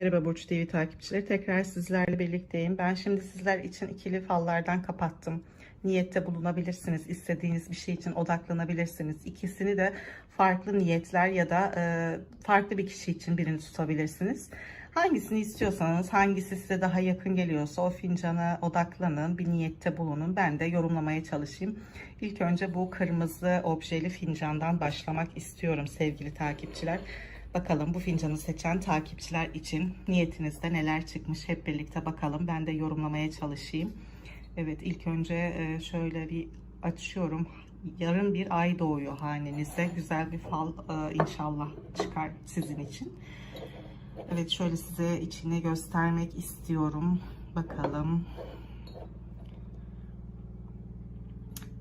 Merhaba Burç TV takipçileri. Tekrar sizlerle birlikteyim. Ben şimdi sizler için ikili fallardan kapattım. Niyette bulunabilirsiniz. İstediğiniz bir şey için odaklanabilirsiniz. İkisini de farklı niyetler ya da e, farklı bir kişi için birini tutabilirsiniz. Hangisini istiyorsanız, hangisi size daha yakın geliyorsa o fincana odaklanın, bir niyette bulunun. Ben de yorumlamaya çalışayım. İlk önce bu kırmızı objeli fincandan başlamak istiyorum sevgili takipçiler. Bakalım bu fincanı seçen takipçiler için niyetinizde neler çıkmış hep birlikte bakalım. Ben de yorumlamaya çalışayım. Evet ilk önce e, şöyle bir açıyorum. Yarın bir ay doğuyor hanenize. Güzel bir fal e, inşallah çıkar sizin için. Evet şöyle size içini göstermek istiyorum. Bakalım.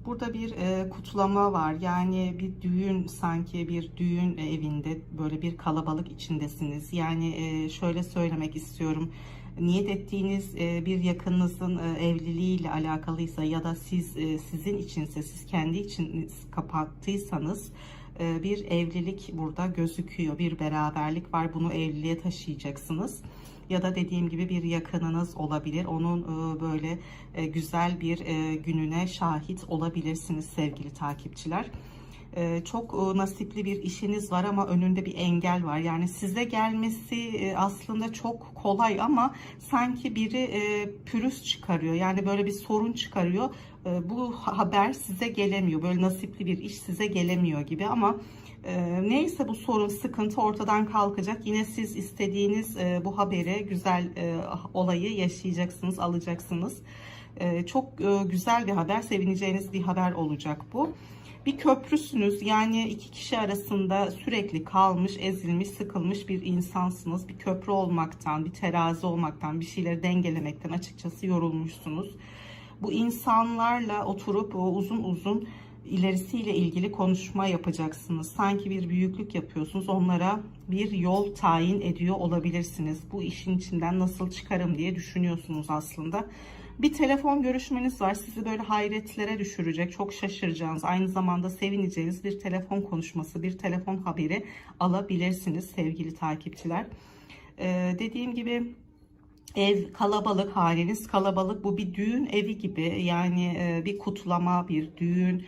Burada bir e, kutlama var. Yani bir düğün sanki bir düğün evinde böyle bir kalabalık içindesiniz. Yani e, şöyle söylemek istiyorum. Niyet ettiğiniz e, bir yakınınızın e, evliliğiyle alakalıysa ya da siz e, sizin içinse siz kendi için kapattıysanız e, bir evlilik burada gözüküyor. Bir beraberlik var. Bunu evliliğe taşıyacaksınız ya da dediğim gibi bir yakınınız olabilir. Onun e, böyle e, güzel bir e, gününe şahit olabilirsiniz sevgili takipçiler. Çok nasipli bir işiniz var ama önünde bir engel var. Yani size gelmesi aslında çok kolay ama sanki biri pürüz çıkarıyor. Yani böyle bir sorun çıkarıyor. Bu haber size gelemiyor. Böyle nasipli bir iş size gelemiyor gibi ama e, neyse bu sorun, sıkıntı ortadan kalkacak. Yine siz istediğiniz e, bu haberi, güzel e, olayı yaşayacaksınız, alacaksınız. E, çok e, güzel bir haber, sevineceğiniz bir haber olacak bu. Bir köprüsünüz yani iki kişi arasında sürekli kalmış, ezilmiş, sıkılmış bir insansınız. Bir köprü olmaktan, bir terazi olmaktan, bir şeyleri dengelemekten açıkçası yorulmuşsunuz. Bu insanlarla oturup uzun uzun ilerisiyle ilgili konuşma yapacaksınız. Sanki bir büyüklük yapıyorsunuz. Onlara bir yol tayin ediyor olabilirsiniz. Bu işin içinden nasıl çıkarım diye düşünüyorsunuz aslında. Bir telefon görüşmeniz var. Sizi böyle hayretlere düşürecek. Çok şaşıracağınız, aynı zamanda sevineceğiniz bir telefon konuşması, bir telefon haberi alabilirsiniz sevgili takipçiler. Ee, dediğim gibi ev kalabalık haliniz kalabalık bu bir düğün evi gibi yani e, bir kutlama bir düğün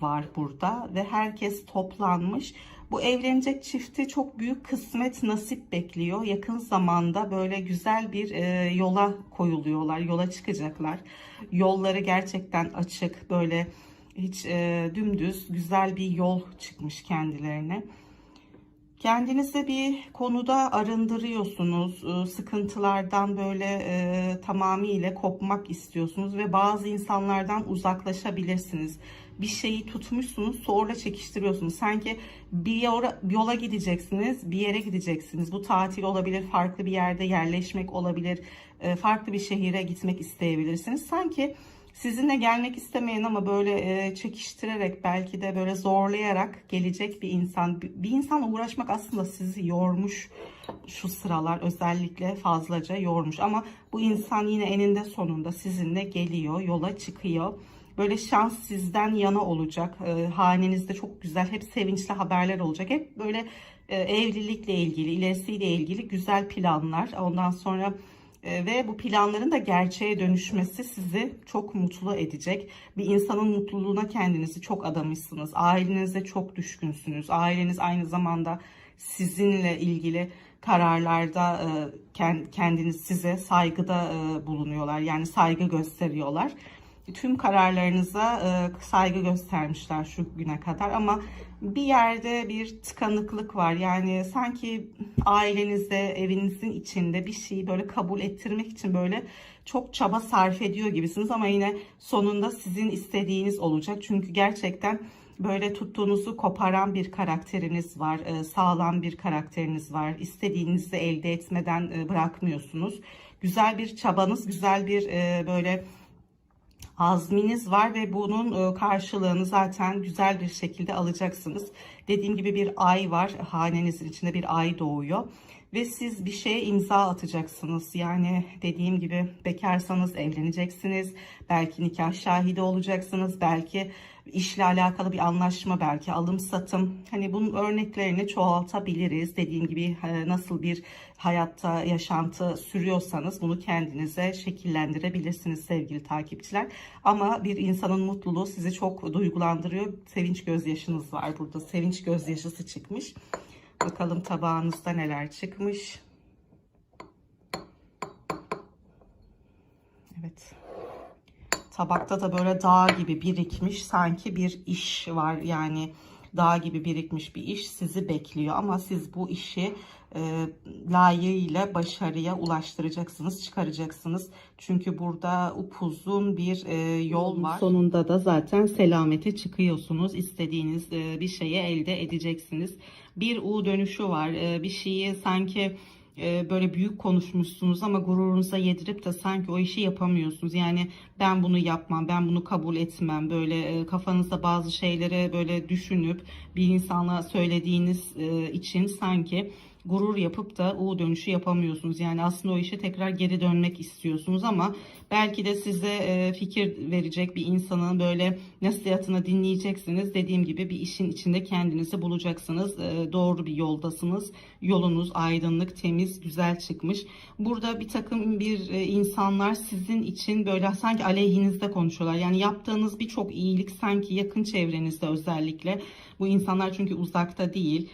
var burada ve herkes toplanmış. Bu evlenecek çifti çok büyük kısmet nasip bekliyor. Yakın zamanda böyle güzel bir e, yola koyuluyorlar, yola çıkacaklar. Yolları gerçekten açık, böyle hiç e, dümdüz güzel bir yol çıkmış kendilerine. Kendinizi bir konuda arındırıyorsunuz. E, sıkıntılardan böyle e, tamamıyla kopmak istiyorsunuz ve bazı insanlardan uzaklaşabilirsiniz bir şeyi tutmuşsunuz sonra çekiştiriyorsunuz. Sanki bir yola, yola gideceksiniz, bir yere gideceksiniz. Bu tatil olabilir, farklı bir yerde yerleşmek olabilir, e, farklı bir şehire gitmek isteyebilirsiniz. Sanki sizinle gelmek istemeyen ama böyle e, çekiştirerek belki de böyle zorlayarak gelecek bir insan. Bir insanla uğraşmak aslında sizi yormuş şu sıralar özellikle fazlaca yormuş. Ama bu insan yine eninde sonunda sizinle geliyor, yola çıkıyor. Böyle şans sizden yana olacak. E, hanenizde çok güzel, hep sevinçli haberler olacak. Hep böyle e, evlilikle ilgili, ilerisiyle ilgili güzel planlar. Ondan sonra ve bu planların da gerçeğe dönüşmesi sizi çok mutlu edecek. Bir insanın mutluluğuna kendinizi çok adamışsınız. Ailenize çok düşkünsünüz. Aileniz aynı zamanda sizinle ilgili kararlarda e, kendiniz size saygıda e, bulunuyorlar. Yani saygı gösteriyorlar tüm kararlarınıza e, saygı göstermişler şu güne kadar ama bir yerde bir tıkanıklık var. Yani sanki ailenizde, evinizin içinde bir şeyi böyle kabul ettirmek için böyle çok çaba sarf ediyor gibisiniz ama yine sonunda sizin istediğiniz olacak. Çünkü gerçekten böyle tuttuğunuzu koparan bir karakteriniz var. E, sağlam bir karakteriniz var. İstediğinizi elde etmeden e, bırakmıyorsunuz. Güzel bir çabanız, güzel bir böyle azminiz var ve bunun e, karşılığını zaten güzel bir şekilde alacaksınız. Dediğim gibi bir ay var. Hanenizin içinde bir ay doğuyor. ve siz bir şeye imza atacaksınız. Yani dediğim gibi bekarsanız evleneceksiniz. Belki nikah şahidi olacaksınız. Belki işle alakalı bir anlaşma, belki alım satım. Hani bunun örneklerini çoğaltabiliriz. Dediğim gibi e, nasıl bir hayatta yaşantı sürüyorsanız bunu kendinize şekillendirebilirsiniz sevgili takipçiler. Ama bir insanın mutluluğu sizi çok duygulandırıyor. Sevinç gözyaşınız var burada. Sevinç gözyaşısı çıkmış. Bakalım tabağınızda neler çıkmış. Evet. Tabakta da böyle dağ gibi birikmiş sanki bir iş var. Yani dağ gibi birikmiş bir iş sizi bekliyor. Ama siz bu işi e, layığıyla başarıya ulaştıracaksınız, çıkaracaksınız. Çünkü burada upuzun bir e, yol var. Sonunda da zaten selamete çıkıyorsunuz. İstediğiniz e, bir şeyi elde edeceksiniz. Bir U dönüşü var. E, bir şeyi sanki e, böyle büyük konuşmuşsunuz ama gururunuza yedirip de sanki o işi yapamıyorsunuz. Yani ben bunu yapmam, ben bunu kabul etmem. Böyle e, kafanızda bazı şeyleri böyle düşünüp bir insana söylediğiniz e, için sanki gurur yapıp da U dönüşü yapamıyorsunuz. Yani aslında o işe tekrar geri dönmek istiyorsunuz ama belki de size e, fikir verecek bir insanın böyle nasihatını dinleyeceksiniz. Dediğim gibi bir işin içinde kendinizi bulacaksınız. E, doğru bir yoldasınız. Yolunuz aydınlık, temiz, güzel çıkmış. Burada bir takım bir e, insanlar sizin için böyle sanki aleyhinizde konuşuyorlar. Yani yaptığınız birçok iyilik sanki yakın çevrenizde özellikle. Bu insanlar çünkü uzakta değil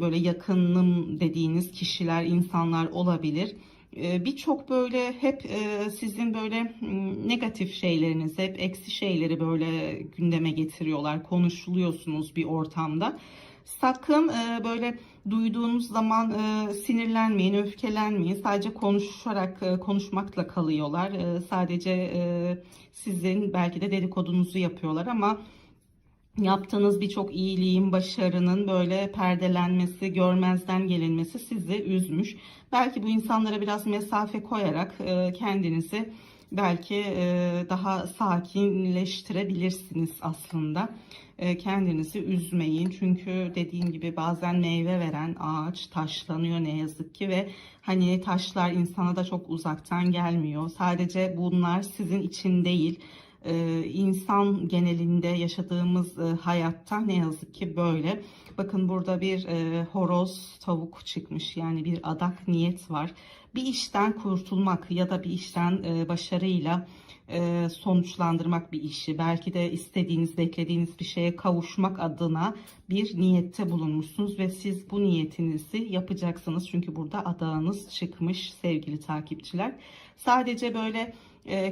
böyle yakınım dediğiniz kişiler, insanlar olabilir. Birçok böyle hep sizin böyle negatif şeyleriniz, hep eksi şeyleri böyle gündeme getiriyorlar. Konuşuluyorsunuz bir ortamda. Sakın böyle duyduğunuz zaman sinirlenmeyin, öfkelenmeyin. Sadece konuşarak, konuşmakla kalıyorlar. Sadece sizin belki de dedikodunuzu yapıyorlar ama yaptığınız birçok iyiliğin, başarının böyle perdelenmesi, görmezden gelinmesi sizi üzmüş. Belki bu insanlara biraz mesafe koyarak e, kendinizi belki e, daha sakinleştirebilirsiniz aslında. E, kendinizi üzmeyin. Çünkü dediğim gibi bazen meyve veren ağaç taşlanıyor ne yazık ki ve hani taşlar insana da çok uzaktan gelmiyor. Sadece bunlar sizin için değil insan genelinde yaşadığımız e, hayatta ne yazık ki böyle. Bakın burada bir e, horoz tavuk çıkmış yani bir adak niyet var. Bir işten kurtulmak ya da bir işten e, başarıyla sonuçlandırmak bir işi belki de istediğiniz beklediğiniz bir şeye kavuşmak adına bir niyette bulunmuşsunuz ve siz bu niyetinizi yapacaksınız çünkü burada adağınız çıkmış sevgili takipçiler sadece böyle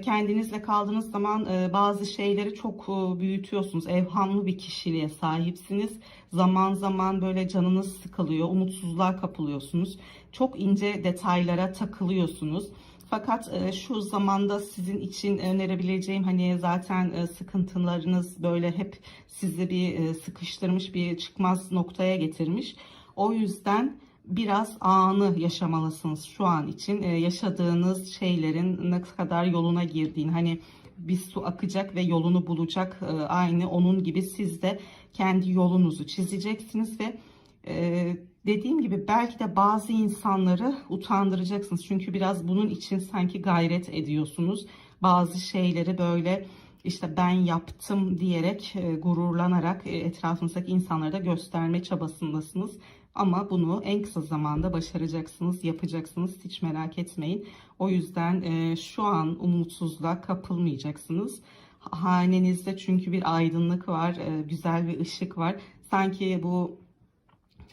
kendinizle kaldığınız zaman e, bazı şeyleri çok e, büyütüyorsunuz. Evhamlı bir kişiliğe sahipsiniz. Zaman zaman böyle canınız sıkılıyor, umutsuzluğa kapılıyorsunuz. Çok ince detaylara takılıyorsunuz. Fakat şu zamanda sizin için önerebileceğim hani zaten sıkıntılarınız böyle hep sizi bir sıkıştırmış bir çıkmaz noktaya getirmiş. O yüzden biraz anı yaşamalısınız şu an için. Ee, yaşadığınız şeylerin ne kadar yoluna girdiğini hani bir su akacak ve yolunu bulacak ee, aynı onun gibi siz de kendi yolunuzu çizeceksiniz ve e, dediğim gibi belki de bazı insanları utandıracaksınız. Çünkü biraz bunun için sanki gayret ediyorsunuz. Bazı şeyleri böyle işte ben yaptım diyerek e, gururlanarak e, etrafınızdaki insanlara da gösterme çabasındasınız. Ama bunu en kısa zamanda başaracaksınız, yapacaksınız. Hiç merak etmeyin. O yüzden e, şu an umutsuzluğa kapılmayacaksınız. Hanenizde çünkü bir aydınlık var, e, güzel bir ışık var. Sanki bu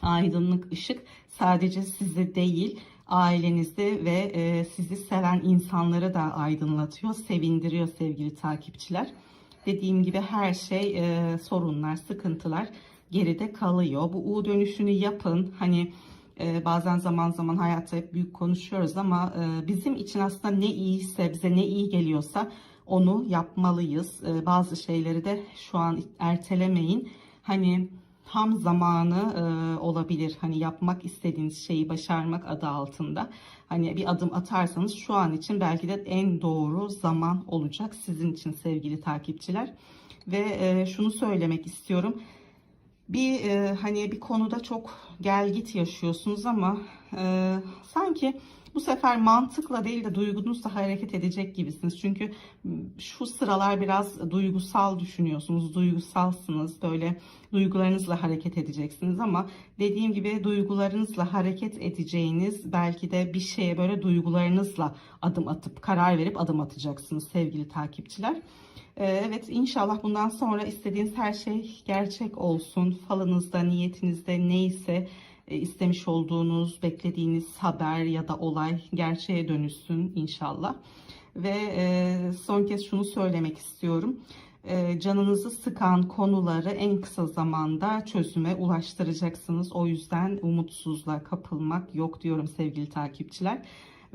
aydınlık ışık sadece size değil, ailenizde ve e, sizi seven insanları da aydınlatıyor, sevindiriyor sevgili takipçiler. Dediğim gibi her şey e, sorunlar, sıkıntılar geride kalıyor. Bu U dönüşünü yapın. Hani e, bazen zaman zaman hayatta hep büyük konuşuyoruz ama e, bizim için aslında ne iyiyse, bize ne iyi geliyorsa onu yapmalıyız. E, bazı şeyleri de şu an ertelemeyin. Hani tam zamanı e, olabilir. Hani yapmak istediğiniz şeyi başarmak adı altında. Hani bir adım atarsanız şu an için belki de en doğru zaman olacak sizin için sevgili takipçiler. Ve e, şunu söylemek istiyorum bir e, hani bir konuda çok gel git yaşıyorsunuz ama e, sanki bu sefer mantıkla değil de duygunuzla hareket edecek gibisiniz. Çünkü şu sıralar biraz duygusal düşünüyorsunuz, duygusalsınız. Böyle duygularınızla hareket edeceksiniz ama dediğim gibi duygularınızla hareket edeceğiniz belki de bir şeye böyle duygularınızla adım atıp karar verip adım atacaksınız sevgili takipçiler. Ee, Evet inşallah bundan sonra istediğiniz her şey gerçek olsun. Falınızda, niyetinizde neyse e, istemiş olduğunuz, beklediğiniz haber ya da olay gerçeğe dönüşsün inşallah. Ve e, son kez şunu söylemek istiyorum. E, Canınızı sıkan konuları en kısa zamanda çözüme ulaştıracaksınız. O yüzden umutsuzluğa kapılmak yok diyorum sevgili takipçiler.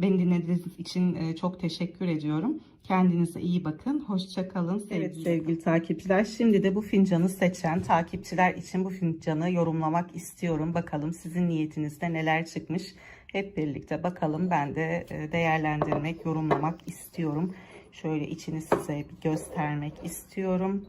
Beni dinlediğiniz için e, çok teşekkür ediyorum. Kendinize iyi bakın. Hoşçakalın sevgili. Evet sevgili takipçiler. Şimdi de bu fincanı seçen takipçiler için bu fincanı yorumlamak istiyorum. Bakalım sizin niyetinizde neler çıkmış. Hep birlikte bakalım. Ben de e, değerlendirmek, yorumlamak istiyorum. Şöyle içini size bir göstermek istiyorum.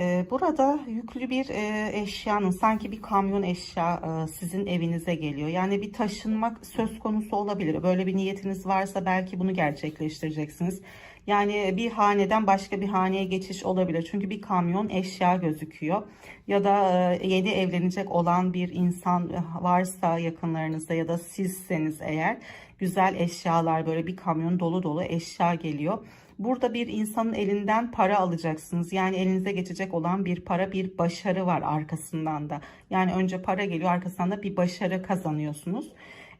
Ee, Burada yüklü bir e, eşyanın sanki bir kamyon eşya e, sizin evinize geliyor. Yani bir taşınmak söz konusu olabilir. Böyle bir niyetiniz varsa belki bunu gerçekleştireceksiniz. Yani bir haneden başka bir haneye geçiş olabilir. Çünkü bir kamyon eşya gözüküyor. Ya da e, yeni evlenecek olan bir insan varsa yakınlarınızda ya da sizseniz eğer güzel eşyalar böyle bir kamyon dolu dolu eşya geliyor. Burada bir insanın elinden para alacaksınız. Yani elinize geçecek olan bir para, bir başarı var arkasından da. Yani önce para geliyor, arkasından da bir başarı kazanıyorsunuz.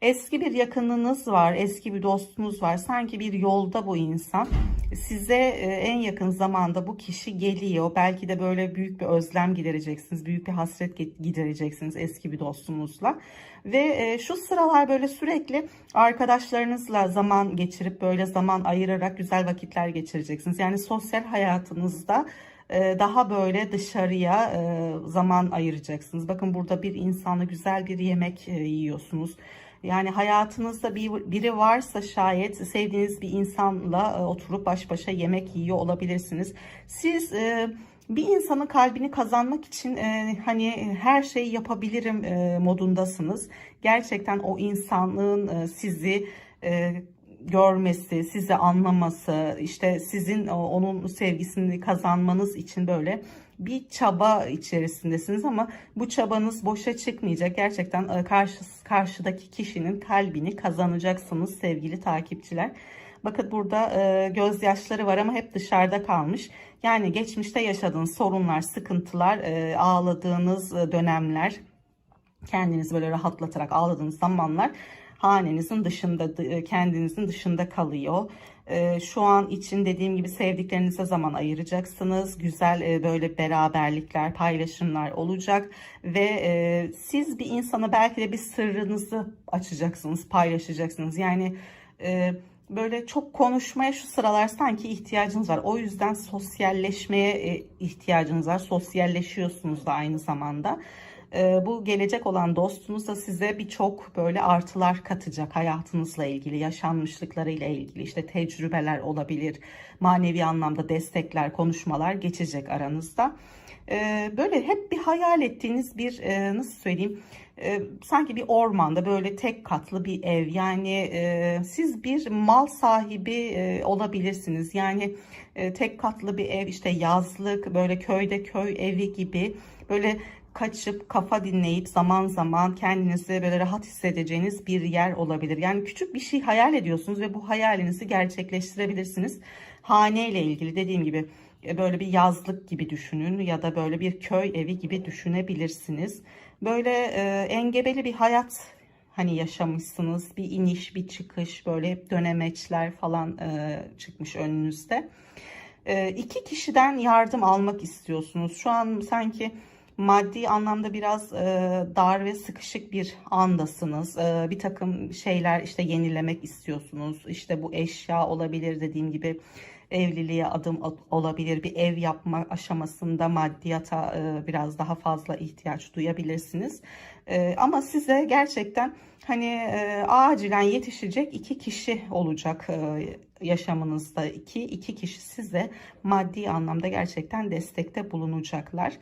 Eski bir yakınınız var, eski bir dostunuz var. Sanki bir yolda bu insan. Size e, en yakın zamanda bu kişi geliyor. Belki de böyle büyük bir özlem gidereceksiniz. Büyük bir hasret gidereceksiniz eski bir dostunuzla. Ve e, şu sıralar böyle sürekli arkadaşlarınızla zaman geçirip böyle zaman ayırarak güzel vakitler geçireceksiniz. Yani sosyal hayatınızda e, daha böyle dışarıya zaman ayıracaksınız. Bakın burada bir insanla güzel bir yemek yiyorsunuz. Yani hayatınızda bir, biri varsa şayet sevdiğiniz bir insanla e, oturup baş başa yemek yiyor olabilirsiniz. Siz e, bir insanın kalbini kazanmak için e, hani her şeyi yapabilirim e, modundasınız. Gerçekten o insanlığın e, sizi e, görmesi, sizi anlaması, işte sizin onun sevgisini kazanmanız için böyle bir çaba içerisindesiniz ama bu çabanız boşa çıkmayacak. Gerçekten e, karşı, karşıdaki kişinin kalbini kazanacaksınız sevgili takipçiler. Bakın burada e, gözyaşları var ama hep dışarıda kalmış. Yani geçmişte yaşadığınız sorunlar, sıkıntılar, e, ağladığınız dönemler, kendinizi böyle rahatlatarak ağladığınız zamanlar hanenizin dışında, kendinizin dışında kalıyor. Ee, şu an için dediğim gibi sevdiklerinize zaman ayıracaksınız. Güzel e, böyle beraberlikler, paylaşımlar olacak ve e, siz bir insana belki de bir sırrınızı açacaksınız, paylaşacaksınız. Yani e, böyle çok konuşmaya şu sıralar sanki ihtiyacınız var. O yüzden sosyalleşmeye ihtiyacınız var. Sosyalleşiyorsunuz da aynı zamanda. Ee, bu gelecek olan dostunuz da size birçok böyle artılar katacak hayatınızla ilgili, yaşanmışlıklarıyla ilgili işte tecrübeler olabilir, manevi anlamda destekler, konuşmalar geçecek aranızda. Ee, böyle hep bir hayal ettiğiniz bir e, nasıl söyleyeyim e, sanki bir ormanda böyle tek katlı bir ev yani e, siz bir mal sahibi olabilirsiniz yani tek katlı bir ev işte yazlık böyle köyde köy evi gibi böyle kaçıp kafa dinleyip zaman zaman kendinizi böyle rahat hissedeceğiniz bir yer olabilir. Yani küçük bir şey hayal ediyorsunuz ve bu hayalinizi gerçekleştirebilirsiniz. Hane ile ilgili dediğim gibi e, böyle bir yazlık gibi düşünün ya da böyle bir köy evi gibi düşünebilirsiniz. Böyle e, engebeli bir hayat hani yaşamışsınız. Bir iniş, bir çıkış, böyle dönemeçler falan e, çıkmış önünüzde. E, iki kişiden yardım almak istiyorsunuz. Şu an sanki maddi anlamda biraz e, dar ve sıkışık bir andasınız. E, bir takım şeyler işte yenilemek istiyorsunuz. İşte bu eşya olabilir dediğim gibi evliliğe adım olabilir. Bir ev yapma aşamasında maddiyata e, biraz daha fazla ihtiyaç duyabilirsiniz. E, ama size gerçekten hani e, acilen yetişecek iki kişi olacak e, yaşamınızda. iki iki kişi size maddi anlamda gerçekten destekte bulunacaklar.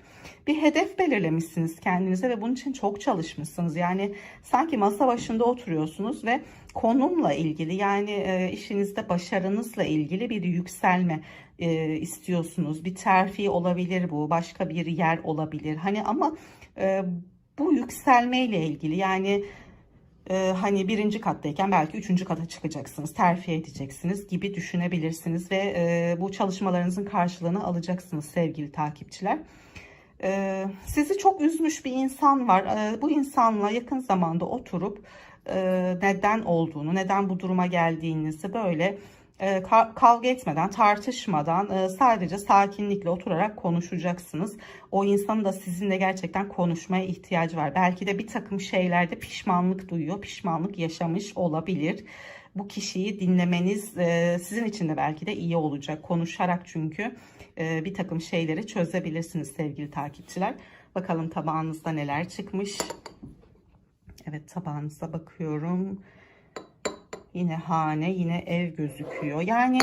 Bir hedef belirlemişsiniz kendinize ve bunun için çok çalışmışsınız. Yani sanki masa başında oturuyorsunuz ve konumla ilgili yani e, işinizde başarınızla ilgili bir yükselme e, istiyorsunuz. Bir terfi olabilir bu, başka bir yer olabilir. Hani ama e, bu yükselmeyle ilgili yani e, hani birinci kattayken belki üçüncü kata çıkacaksınız, terfi edeceksiniz gibi düşünebilirsiniz ve e, bu çalışmalarınızın karşılığını alacaksınız sevgili takipçiler. E, sizi çok üzmüş bir insan var. E, bu insanla yakın zamanda oturup e, neden olduğunu, neden bu duruma geldiğinizi böyle e, ka- kavga etmeden, tartışmadan e, sadece sakinlikle oturarak konuşacaksınız. O insanın da sizinle gerçekten konuşmaya ihtiyacı var. Belki de bir takım şeylerde pişmanlık duyuyor, pişmanlık yaşamış olabilir. Bu kişiyi dinlemeniz e, sizin için de belki de iyi olacak. Konuşarak çünkü e, bir takım şeyleri çözebilirsiniz sevgili takipçiler. Bakalım tabağınızda neler çıkmış. Evet tabağınıza bakıyorum. Yine hane, yine ev gözüküyor. Yani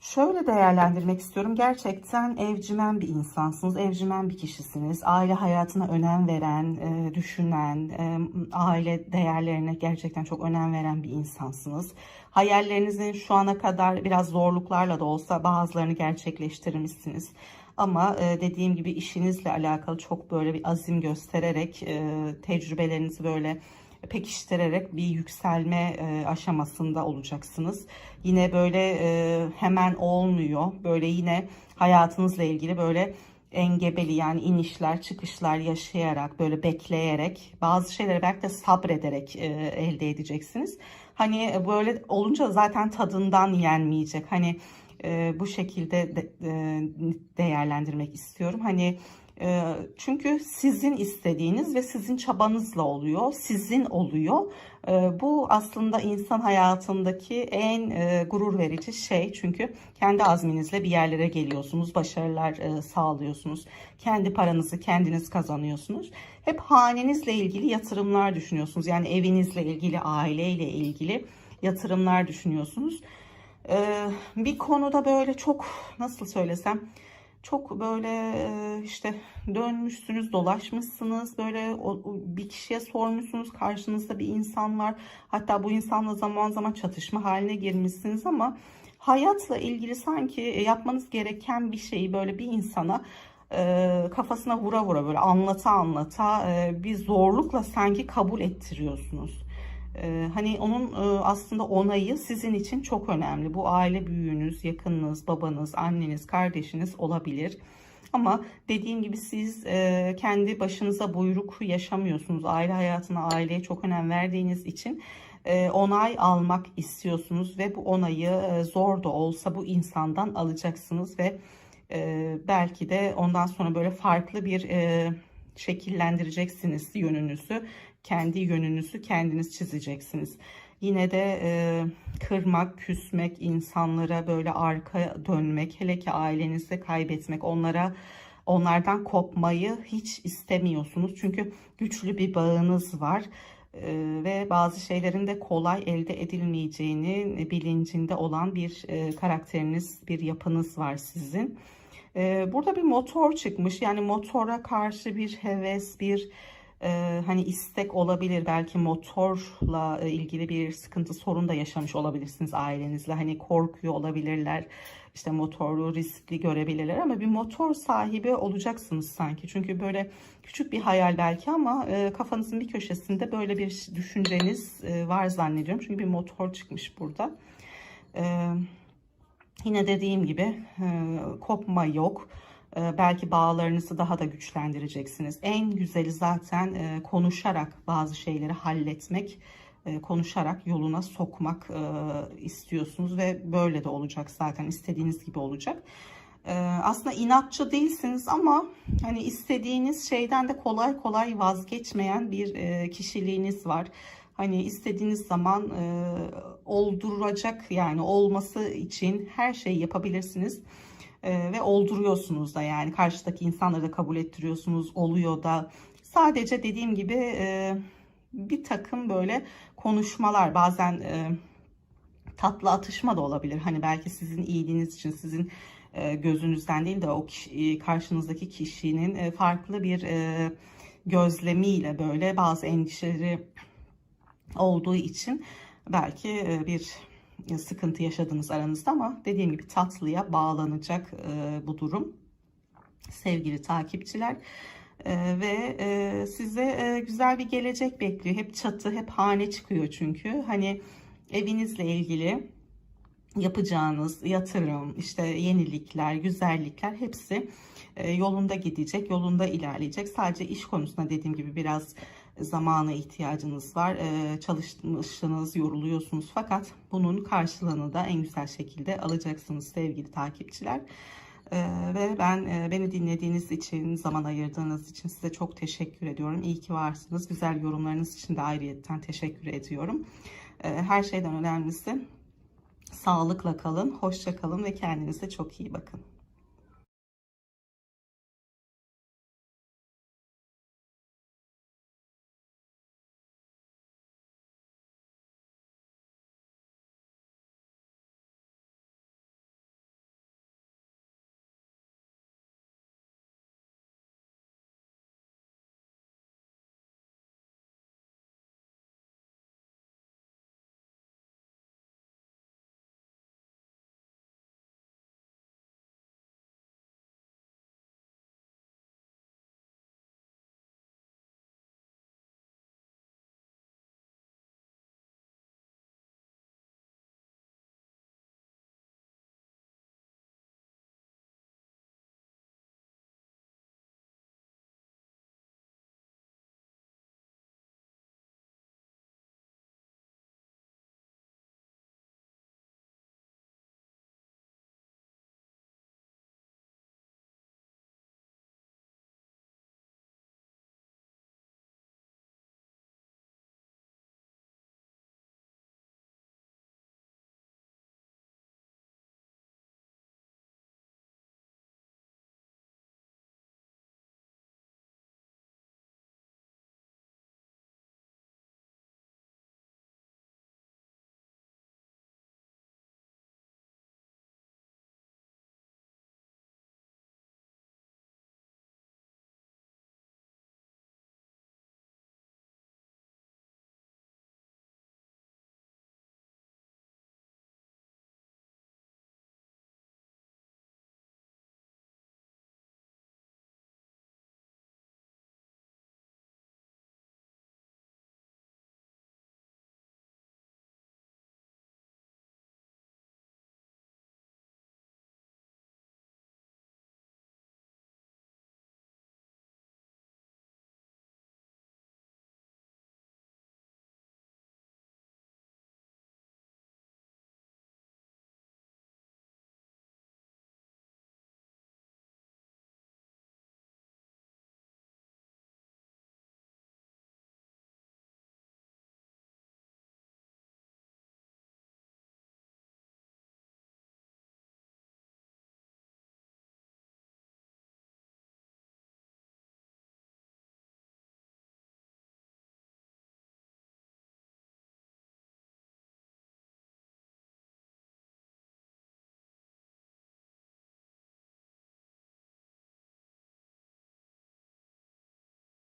şöyle değerlendirmek istiyorum. Gerçekten evcimen bir insansınız, evcimen bir kişisiniz. Aile hayatına önem veren, e, düşünen, e, aile değerlerine gerçekten çok önem veren bir insansınız. Hayallerinizin şu ana kadar biraz zorluklarla da olsa bazılarını gerçekleştirmişsiniz. Ama e, dediğim gibi işinizle alakalı çok böyle bir azim göstererek, tecrübelerinizi böyle pekiştirerek bir yükselme e, aşamasında olacaksınız. Yine böyle e, hemen olmuyor. Böyle yine hayatınızla ilgili böyle engebeli yani inişler çıkışlar yaşayarak böyle bekleyerek bazı şeyleri belki de sabrederek e, elde edeceksiniz. Hani böyle olunca zaten tadından yenmeyecek. Hani e, bu şekilde de, e, değerlendirmek istiyorum. Hani e, çünkü sizin istediğiniz ve sizin çabanızla oluyor, sizin oluyor. E, bu aslında insan hayatındaki en e, gurur verici şey. Çünkü kendi azminizle bir yerlere geliyorsunuz, başarılar e, sağlıyorsunuz. Kendi paranızı kendiniz kazanıyorsunuz. Hep hanenizle ilgili yatırımlar düşünüyorsunuz. Yani evinizle ilgili, aileyle ilgili yatırımlar düşünüyorsunuz. E, bir konuda böyle çok nasıl söylesem çok böyle e, işte dönmüşsünüz, dolaşmışsınız. Böyle bir kişiye sormuşsunuz. Karşınızda bir insan var. Hatta bu insanla zaman zaman çatışma haline girmişsiniz ama hayatla ilgili sanki yapmanız gereken bir şeyi böyle bir insana e, kafasına vura vura böyle anlata anlata e, bir zorlukla sanki kabul ettiriyorsunuz. Ee, hani onun e, aslında onayı sizin için çok önemli. Bu aile büyüğünüz, yakınınız, babanız, anneniz, kardeşiniz olabilir. Ama dediğim gibi siz e, kendi başınıza buyruk yaşamıyorsunuz. Aile hayatına, aileye çok önem verdiğiniz için e, onay almak istiyorsunuz ve bu onayı e, zor da olsa bu insandan alacaksınız ve belki de ondan sonra böyle farklı bir şekillendireceksiniz yönünüzü kendi yönünüzü kendiniz çizeceksiniz. Yine de e, kırmak, küsmek, insanlara böyle arka dönmek, hele ki ailenizde kaybetmek, onlara onlardan kopmayı hiç istemiyorsunuz. Çünkü güçlü bir bağınız var e, ve bazı şeylerin de kolay elde edilmeyeceğini bilincinde olan bir e, karakteriniz, bir yapınız var sizin. E, burada bir motor çıkmış. Yani motora karşı bir heves, bir e, hani istek olabilir. Belki motorla e, ilgili bir sıkıntı, sorun da yaşamış olabilirsiniz ailenizle. Hani korkuyor olabilirler. İşte motoru riskli görebilirler ama bir motor sahibi olacaksınız sanki. Çünkü böyle küçük bir hayal belki ama e, kafanızın bir köşesinde böyle bir düşünceniz var zannediyorum. Çünkü bir motor çıkmış burada. Yine dediğim gibi e, kopma yok. Ee, belki bağlarınızı daha da güçlendireceksiniz. En güzeli zaten e, konuşarak bazı şeyleri halletmek, e, konuşarak yoluna sokmak e, istiyorsunuz ve böyle de olacak zaten istediğiniz gibi olacak. Aslında inatçı değilsiniz ama hani istediğiniz şeyden de kolay kolay vazgeçmeyen bir kişiliğiniz var. Hani istediğiniz zaman olduracak yani olması için her şeyi yapabilirsiniz. E, ve olduruyorsunuz da yani. Karşıdaki insanları da kabul ettiriyorsunuz oluyor da. Sadece dediğim gibi e, bir takım böyle konuşmalar bazen e, tatlı atışma da olabilir. Hani belki sizin iyiliğiniz için sizin gözünüzden değil de o kişi, karşınızdaki kişinin farklı bir gözlemiyle böyle bazı endişeleri olduğu için belki bir sıkıntı yaşadınız aranızda ama dediğim gibi tatlıya bağlanacak e, bu durum. Sevgili takipçiler E, ve e, size e, güzel bir gelecek bekliyor. Hep çatı hep hane çıkıyor çünkü. Hani evinizle ilgili yapacağınız yatırım, işte yenilikler, güzellikler hepsi e, yolunda gidecek, yolunda ilerleyecek. Sadece iş konusunda dediğim gibi biraz zamana ihtiyacınız var. E, Çalışmışsınız, yoruluyorsunuz fakat bunun karşılığını da en güzel şekilde alacaksınız sevgili takipçiler. E, Ve ben e, beni dinlediğiniz için, zaman ayırdığınız için size çok teşekkür ediyorum. İyi ki varsınız. Güzel yorumlarınız için de ayrıyetten teşekkür ediyorum. E, Her şeyden önemlisi Sağlıkla kalın, hoşça kalın ve kendinize çok iyi bakın.